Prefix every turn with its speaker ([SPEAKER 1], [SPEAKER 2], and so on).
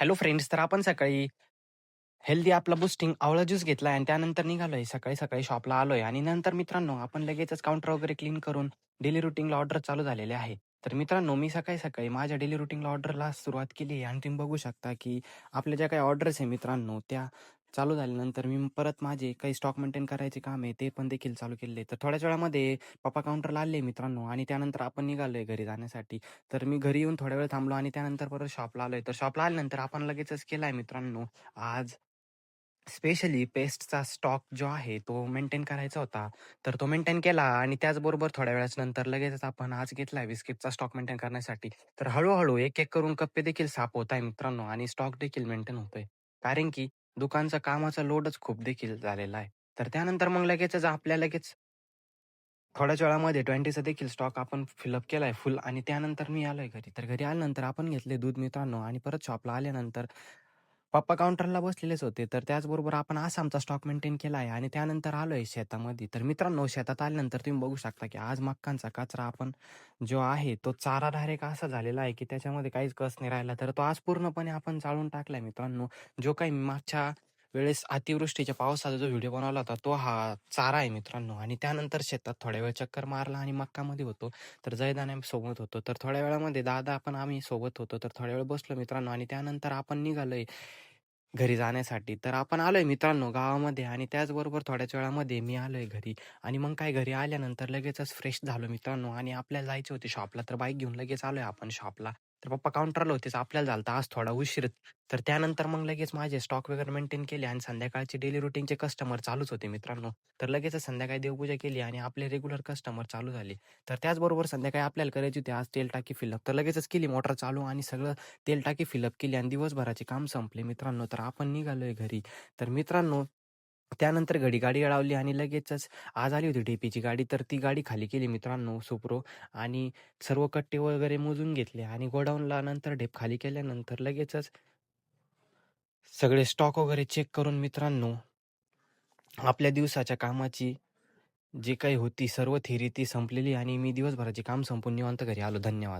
[SPEAKER 1] Hello friends, तर आपण सकाळी हेल्दी आपला बूस्टिंग आवळा ज्यूस घेतला आणि त्यानंतर निघालोय. सकाळी, सकाळी शॉपला आलोय आणि नंतर मित्रांनो आपण लगेचच काउंटर वगैरे क्लीन करून डेली रुटीनला ऑर्डर चालू झालेले आहे. तर मित्रांनो मी सकाळी, सकाळी माझ्या डेली रुटीनला ऑर्डरला सुरुवात केली आहे आणि तुम्ही बघू शकता, की आपल्या ज्या काही ऑर्डर्स आहे मित्रांनो, त्या चालू झाल्यानंतर मी परत माझे काही स्टॉक मेंटेन करायचे काम आहे, ते पण देखील चालू केले. तर थोड्याच वेळामध्ये पप्पा काउंटरला आले मित्रांनो आणि त्यानंतर आपण निघालोय घरी जाण्यासाठी. तर मी घरी येऊन थोड्या वेळ थांबलो आणि त्यानंतर परत शॉपला आलोय. तर शॉपला आल्यानंतर आपण लगेचच केलाय मित्रांनो, आज स्पेशली पेस्टचा स्टॉक जो आहे तो मेंटेन करायचा होता. तर तो मेंटेन केला आणि त्याचबरोबर थोड्या वेळाच नंतर लगेचच आपण आज घेतलाय बिस्किटचा स्टॉक मेंटेन करण्यासाठी. तर हळूहळू एक-एक करून कप्पे देखील साफ होत आहे मित्रांनो आणि स्टॉक देखील मेंटेन होतोय. कारण की दुकानचा कामाचा लोडच खूप देखील झालेला आहे. तर त्यानंतर मग लगेचच आपल्या लगेच थोड्याच वेळामध्ये 20चा देखील स्टॉक आपण फिलअप केलाय फुल आणि त्यानंतर मी आलोय घरी. तर घरी आल्यानंतर आपण घेतले दूध मित्रांनो आणि परत शॉपला आल्यानंतर पप्पा काउंटरला बसलेलेच होते. तर त्याचबरोबर आपण आसामचा स्टॉक मेंटेन केला आहे आणि त्यानंतर आलोय शेतामध्ये. तर मित्रांनो शेतात आल्यानंतर तुम्ही बघू शकता, की आज मक्कांचा कचरा आपण जो आहे तो चारा डायरेक्ट असा झालेला आहे, की त्याच्यामध्ये काहीच कस नाही राहिला. तर तो आज पूर्णपणे आपण जाळून टाकलाय मित्रांनो. जो काही मागच्या वेळेस अतिवृष्टीच्या पावसाचा जो व्हिडिओ बनवला होता, तो हा चारा आहे मित्रांनो. आणि त्यानंतर शेतात थोड्या वेळ चक्कर मारला आणि मक्कामध्ये होतो. तर जयदाने सोबत होतो. तर थोड्या वेळामध्ये दादा पण आम्ही सोबत होतो. तर थोड्या वेळ बसलो मित्रांनो आणि त्यानंतर आपण निघालोय घरी जाण्यासाठी. तर आपण आलोय मित्रांनो गावामध्ये आणि त्याचबरोबर थोड्याच वेळामध्ये मी आलोय घरी आणि मग काय घरी आल्यानंतर लगेचच फ्रेश झालो मित्रांनो आणि आपल्याला जायचे होते शॉपला. तर बाईक घेऊन लगेच आलोय आपण शॉपला. तर पप्पा काउंटरला होतेच. आपल्याला झालं आज थोडा उशीर. तर त्यानंतर मग लगेच माझे स्टॉक वगैरे मेंटेन केले आणि संध्याकाळचे डेली रुटीनचे कस्टमर चालूच होते मित्रांनो. तर लगेचच संध्याकाळी देवपूजा केली आणि आपले रेग्युलर कस्टमर चालू झाले. तर त्याचबरोबर संध्याकाळी आपल्याला करायची होती आज तेल टाकी फिलअप. तर लगेचच केली मोटर चालू आणि सगळं तेल टाकी फिलअप केली आणि दिवसभराचे काम संपले मित्रांनो. तर आपण निघालोय घरी. तर मित्रांनो त्यानंतर घडी गाडी अडवली आणि लगेचच आज आली होती ढेपीची गाडी. तर ती गाडी खाली केली मित्रांनो सुप्रो आणि सर्व कट्टे वगैरे मोजून घेतले आणि गोडाऊनला नंतर ढेप खाली केल्यानंतर लगेचच सगळे स्टॉक वगैरे चेक करून मित्रांनो आपल्या दिवसाच्या कामाची जी काही होती सर्व थेरी ती संपलेली आणि मी दिवसभराचे काम संपून निवांत घरी आलो. धन्यवाद.